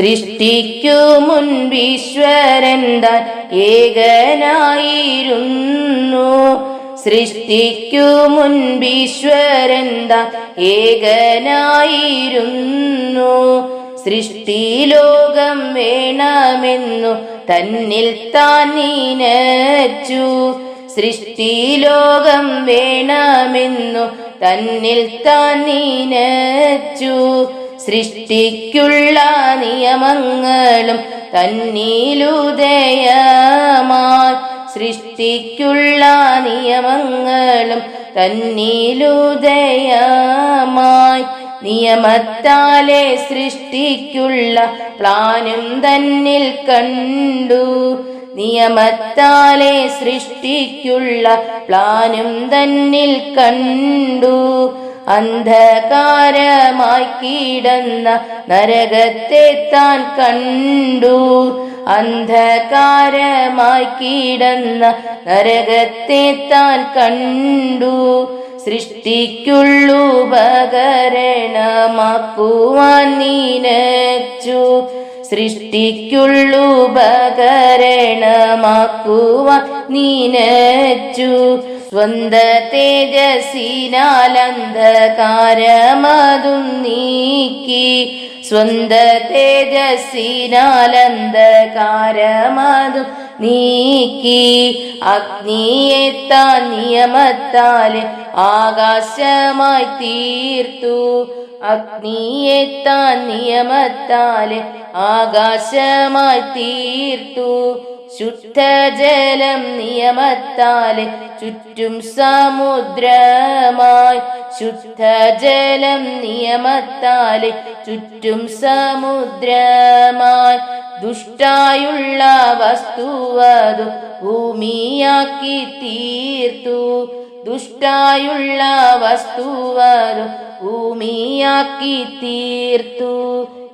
സൃഷ്ടിക്കു മുൻപീശ്വരൻ താൻ ഏകനായിരുന്നു. സൃഷ്ടിക്കു മുൻപീശ്വരൻ താൻ ഏകനായിരുന്നു. സൃഷ്ടിലോകം വേണമെന്നു തന്നിൽ താൻ നീനച്ചു. സൃഷ്ടിലോകം വേണമെന്നു തന്നിൽ താൻ നീനച്ചു. സൃഷ്ടിക്കുള്ള നിയമങ്ങളും തന്നീലുദയമായി. സൃഷ്ടിക്കുള്ള നിയമങ്ങളും തന്നിലുദയമായി. നിയമത്താലെ സൃഷ്ടിക്കുള്ള പ്ലാനും തന്നിൽ കണ്ടു. നിയമത്താലെ സൃഷ്ടിക്കുള്ള പ്ലാനും തന്നിൽ കണ്ടു. അന്ധകാരമായി കിടന്ന നരകത്തെ താൻ കണ്ടു. അന്ധകാരമായി കിടന്ന നരകത്തെ താൻ കണ്ടു. സൃഷ്ടിക്കുള്ളുപകരണമാക്കുവാൻ നീനച്ചു. സൃഷ്ടിക്കുള്ളുപകരണമാക്കുവാൻ നീനച്ചു. സ്വന്ത തേജസ്സിനാലന്ധകാരമതും നീക്കി സ്വന്ത തേജസ്സിനാലന്ധകാരമതും നീക്കി. അഗ്നിയെ താൻ നിയമത്താൽ ആകാശമായി തീർത്തു. അഗ്നിയെ താൻ നിയമത്താൽ ആകാശമായി തീർത്തു. ശുദ്ധജലം നിയമത്താൽ ചുറ്റും സമുദ്രമായി. ശുദ്ധജലം നിയമത്താൽ ചുറ്റും സമുദ്രമായി. ദുഷ്ടായുള്ള വസ്തുവതു ഭൂമിയാക്കി തീർത്തു. ദുഷ്ടായുള്ള വസ്തുവതു ഭൂമിയാക്കി തീർത്തു.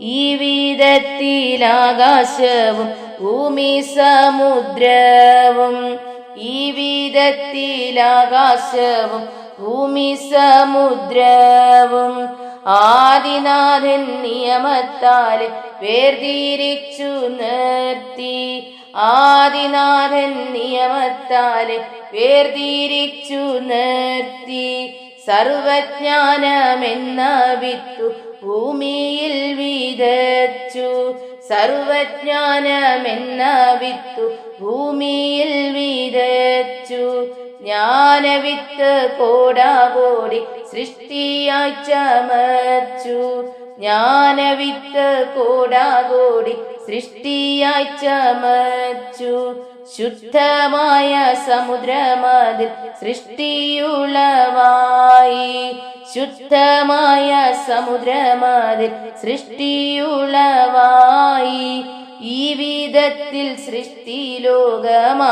ഈ വിധത്തിൽ ആകാശവും ഭൂമി സമുദ്രവും. ഈ വിധത്തിൽ ആകാശവും ഭൂമി സമുദ്രവും. ആദിനാഥൻ നിയമത്താൽ വേർതിരിച്ചു നിർത്തി. ആദിനാഥൻ നിയമത്താൽ വേർതിരിച്ചു നിർത്തി. സർവജ്ഞാനമെന്ന വിത്തു ഭൂമിയിൽ വിതച്ചു. സർവജ്ഞാനമെന്ന വിത്തു ഭൂമിയിൽ വിതച്ചു. ജ്ഞാനവിത്ത് കോടാകോടി സൃഷ്ടിയായി ചമച്ചു. ജ്ഞാനവിത്ത് കോടാകോടി സൃഷ്ടിയായി ചമച്ചു. ശുദ്ധമായ സമുദ്രമതിൽ സൃഷ്ടിയുളവായി ശുദ്ധമായ സമുദ്രമതിൽ സൃഷ്ടിയുളവായി ഈ വിധത്തിൽ സൃഷ്ടി ലോകമാകെയുളവാക്കി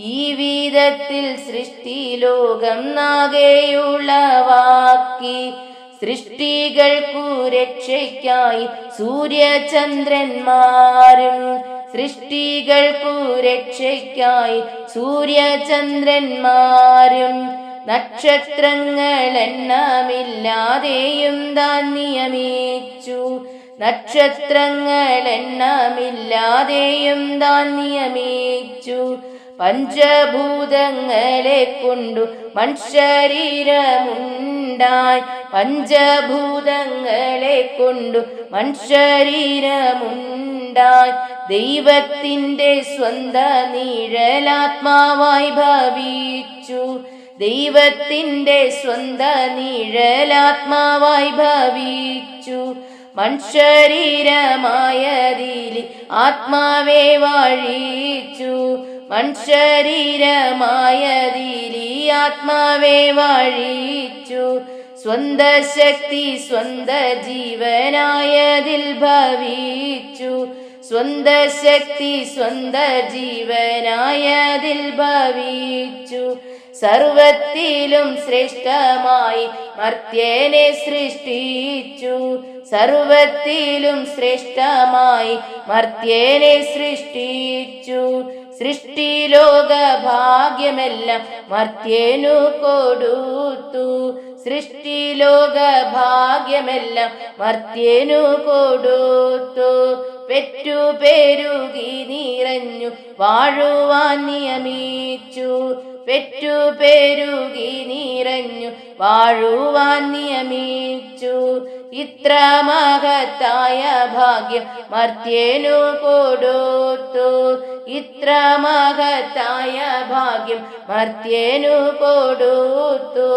ഈ വിധത്തിൽ സൃഷ്ടി ലോകം നാകെയുളവാക്കി സൃഷ്ടികൾക്കു രക്ഷയ്ക്കായി സൂര്യചന്ദ്രന്മാരും സൃഷ്ടികൾക്കു രക്ഷയ്ക്കായി സൂര്യചന്ദ്രന്മാരും നക്ഷത്രങ്ങൾ എണ്ണമില്ലാതെയും താൻ നിയമിച്ചു. നക്ഷത്രങ്ങൾ എണ്ണമില്ലാതെയും താൻ നിയമിച്ചു. പഞ്ചഭൂതങ്ങളെ കൊണ്ടു മൺശരീരമുണ്ടായി പഞ്ചഭൂതങ്ങളെ കൊണ്ടു മൺശരീരമുണ്ടായി ദൈവത്തിന്റെ സ്വന്ത നീഴലാത്മാവായി ഭവിച്ചു. ദൈവത്തിന്റെ സ്വന്ത നീഴലാത്മാവായി ഭവിച്ചു. മൺശരീരമായതിൽ ആത്മാവേ വാഴിച്ചു. മൺശരീരമായതിൽ ആത്മാവെ വാഴിച്ചു. സ്വന്ത ശക്തി സ്വന്ത ജീവനായതിൽ ഭവിച്ചു. സ്വന്ത ശക്തി സ്വന്ത ജീവനായതിൽ ഭവിച്ചു. സർവത്തിലും ശ്രേഷ്ഠമായി മർത്യനെ സൃഷ്ടിച്ചു. സർവത്തിലും ശ്രേഷ്ഠമായി മർത്യനെ സൃഷ്ടിച്ചു. സൃഷ്ടിലോക ഭാഗ്യമെല്ലാം മർത്യനു കൊടുത്തു. സൃഷ്ടിലോക ഭാഗ്യമെല്ലാം മർത്യനു കൊടുത്തു. പെറ്റു പെരുകി നിറഞ്ഞു വാഴുവാൻ നിയമിച്ചു. പെറ്റു പെരുകി നിറഞ്ഞു വാഴുവാൻ നിയമിച്ചു. ഇത്ര മഹത്തായ ഭാഗ്യം മർത്യേനു കൊടുത്തു. ഇത്ര മഹത്തായ ഭാഗ്യം മർത്യേനു കൊടുത്തു.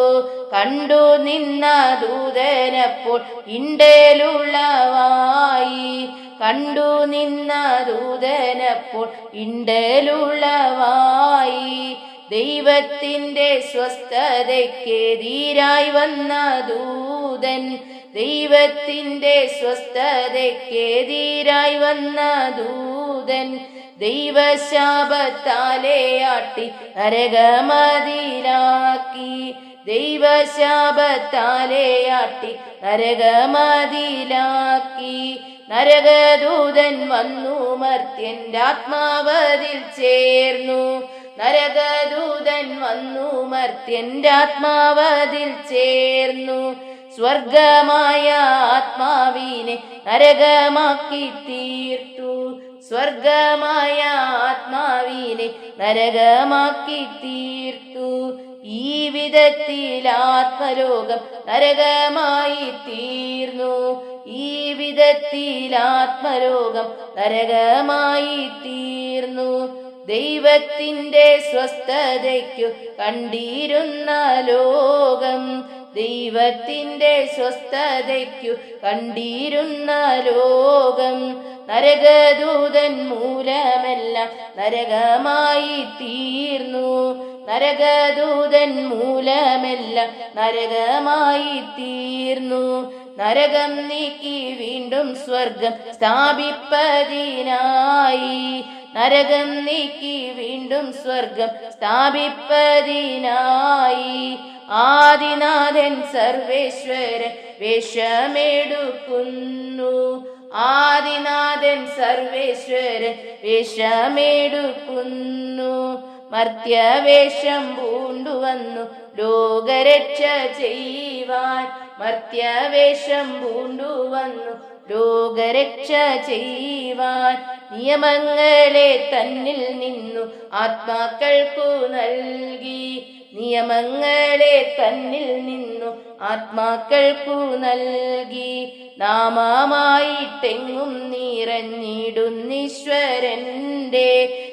കണ്ടു നിന്ന ദൂതനപ്പോൾ ഇണ്ടേലുള്ളവായി. കണ്ടു നിന്ന ദൂതനപ്പോൾ ഇണ്ടേലുള്ളവായി. ദൈവത്തിന്റെ സ്വസ്ഥതയ്ക്കെതിരായി വന്ന ദൂതൻ ദൈവത്തിന്റെ സ്വസ്ഥതയ്ക്കെതിരായി വന്ന ദൂതൻ ദൈവശാപത്താലെ ആട്ടി നരകമതിലാക്കി. ദൈവശാപത്താലെ ആട്ടി നരകമതിലാക്കി. നരകദൂതൻ വന്നു മർത്യന്റെ ആത്മാവതിൽ ചേർന്നു. നരകദൂതൻ വന്നു മർത്യന്റെ ആത്മാവതിൽ ചേർന്നു. സ്വർഗമായ ആത്മാവിനെ നരകമാക്കി തീർത്തു. സ്വർഗമായ ആത്മാവിനെ നരകമാക്കി തീർത്തു. ഈ വിധത്തിൽ ആത്മലോകം നരകമായി തീർന്നു. ഈ വിധത്തിൽ ആത്മലോകം നരകമായി തീർന്നു. ദൈവത്തിന്റെ സ്വസ്ഥതയ്ക്കു കണ്ടിരുന്ന ലോകം ദൈവത്തിന്റെ സ്വസ്ഥതയ്ക്കു കണ്ടിരുന്ന ലോകം നരകദൂതൻ മൂലമെല്ലാം നരകമായി തീർന്നു. നരകദൂതൻ മൂലമെല്ലാം നരകമായി തീർന്നു. നരകം നീക്കി വീണ്ടും സ്വർഗം സ്ഥാപിപ്പതിനായി. നരകം നീക്കി വീണ്ടും സ്വർഗം സ്ഥാപിപ്പതിനായി. ആദിനാഥൻ സർവേശ്വരൻ വേഷമെടുക്കുന്നു. ആദിനാഥൻ സർവേശ്വരൻ വേഷമെടുക്കുന്നു. മർത്യവേഷം പൂണ്ടുവന്നു. ലോകരക്ഷ ചെയ്യുവാൻ മർത്യവേഷം പൂണ്ടുവന്നു. ലോകരക്ഷ ചെയ്യുവാൻ നിയമങ്ങളെ തന്നിൽ നിന്നു ആത്മാക്കൾക്കു നൽകി. നിയമങ്ങളെ തന്നിൽ നിന്നു ആത്മാക്കൾക്കു നൽകി. നാമമായിട്ടെങ്ങും നിറഞ്ഞിടുന്നീശ്വരന്റെ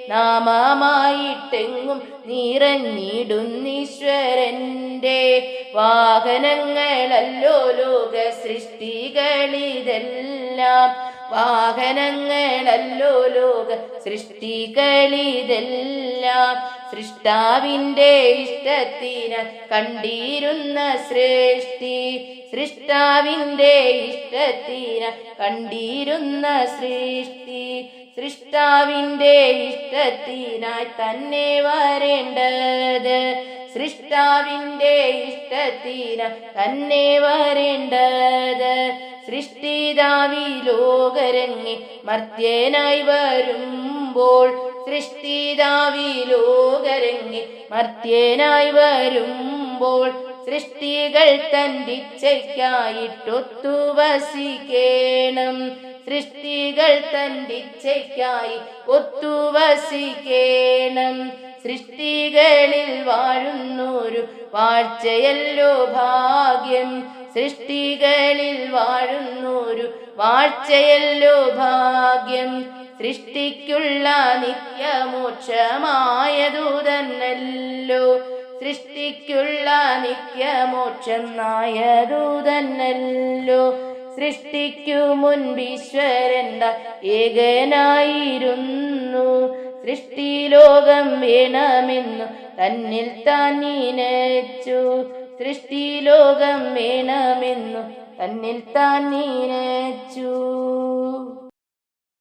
നാമമായിട്ടെങ്ങും നിറഞ്ഞിടുന്നീശ്വരന്റെ വാഹനങ്ങളല്ലോ ലോക സൃഷ്ടികളിതെല്ലാം വാഹനങ്ങളല്ലോ ലോക സൃഷ്ടികളിതെല്ലാം സൃഷ്ടാവിന്റെ ഇഷ്ടത്തിന് കണ്ടിരുന്ന സൃഷ്ടി സൃഷ്ടാവിന്റെ ഇഷ്ടത്തിന് കണ്ടിരുന്ന സൃഷ്ടി സൃഷ്ടാവിന്റെ ഇഷ്ടത്തിനായി തന്നെ വരേണ്ടത് സൃഷ്ടാവിന്റെ ഇഷ്ടത്തിന് തന്നെ വരേണ്ടത്. സൃഷ്ടിതാവി ലോകരങ്ങി മർത്യനായി വരുമ്പോൾ സൃഷ്ടിതാവി ലോകരങ്ങി മർത്യനായി വരുമ്പോൾ സൃഷ്ടികൾ തന്നിച്ഛയ്ക്കായിട്ടൊത്തു വസിക്കേണം സൃഷ്ടികൾ തന്നിച്ഛയ്ക്കായി ഒത്തു വസിക്കേണം സൃഷ്ടികളിൽ വാഴുന്നൊരു വാഴ്ചയല്ലോ ഭാഗ്യം. സൃഷ്ടികളിൽ വാഴുന്നൊരു വാഴ്ചയല്ലോ ഭാഗ്യം. സൃഷ്ടിക്കുള്ള നിത്യമോക്ഷമായതു തന്നല്ലോ സൃഷ്ടിക്കുള്ള നിത്യമോക്ഷമായതു തന്നല്ലോ സൃഷ്ടിക്കു മുൻപീശ്വരൻ ഏകനായിരുന്നു. സൃഷ്ടിലോകം വേണമെന്നു തന്നിൽ താൻ നീനച്ചു. സൃഷ്ടിലോകം വേണമെന്നു തന്നിൽ താൻ നീനച്ചു.